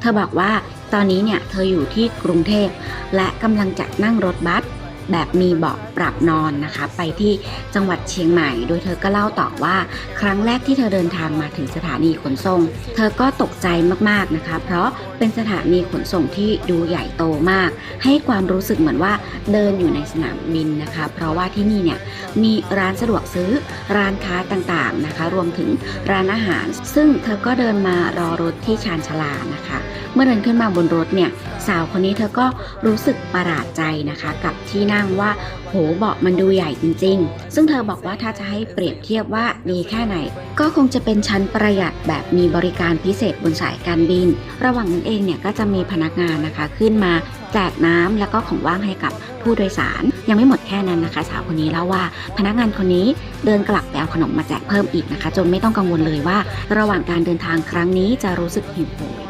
เธอบอกว่าตอนนี้เนี่ยเธออยู่ที่กรุงเทพและกำลังจะนั่งรถบัส แบบมีเบาะปรับนอนนะคะ ไปที่จังหวัดเชียงใหม่ โดยเธอก็เล่าต่อว่า ครั้งแรกที่เธอเดินทางมาถึงสถานีขนส่ง เธอก็ตกใจมากๆนะคะ เพราะเป็นสถานีขนส่งที่ดูใหญ่โตมาก ให้ความรู้สึกเหมือนว่าเดินอยู่ในสนามบินนะคะ เพราะว่าที่นี่เนี่ยมีร้านสะดวกซื้อร้านค้าต่างๆนะคะ รวมถึงร้านอาหาร ซึ่งเธอก็เดินมารอรถที่ชานชลานะคะ เมื่อเดินขึ้นมาบนรถเนี่ย สาวคนนี้เธอก็รู้สึกประหลาดใจนะคะ กับที่นั่งว่า โหเบาะมันดูใหญ่จริง ๆ ซึ่งเธอบอกว่าถ้าจะให้เปรียบเทียบว่าดีแค่ไหน ก็คงจะเป็นชั้นประหยัดแบบมีบริการพิเศษบนสายการบิน ระหว่างนั้นเองเนี่ยก็จะมีพนักงานนะคะขึ้นมาแจกน้ำแล้วก็ของว่างให้กับผู้โดยสาร ยังไม่หมดแค่นั้นนะคะ สาวคนนี้เล่าว่าพนักงานคนนี้เดินกลับไปเอาขนมมาแจกเพิ่มอีกนะคะ จนไม่ต้องกังวลเลยว่า ระหว่างการเดินทางครั้งนี้จะรู้สึกหิวโหย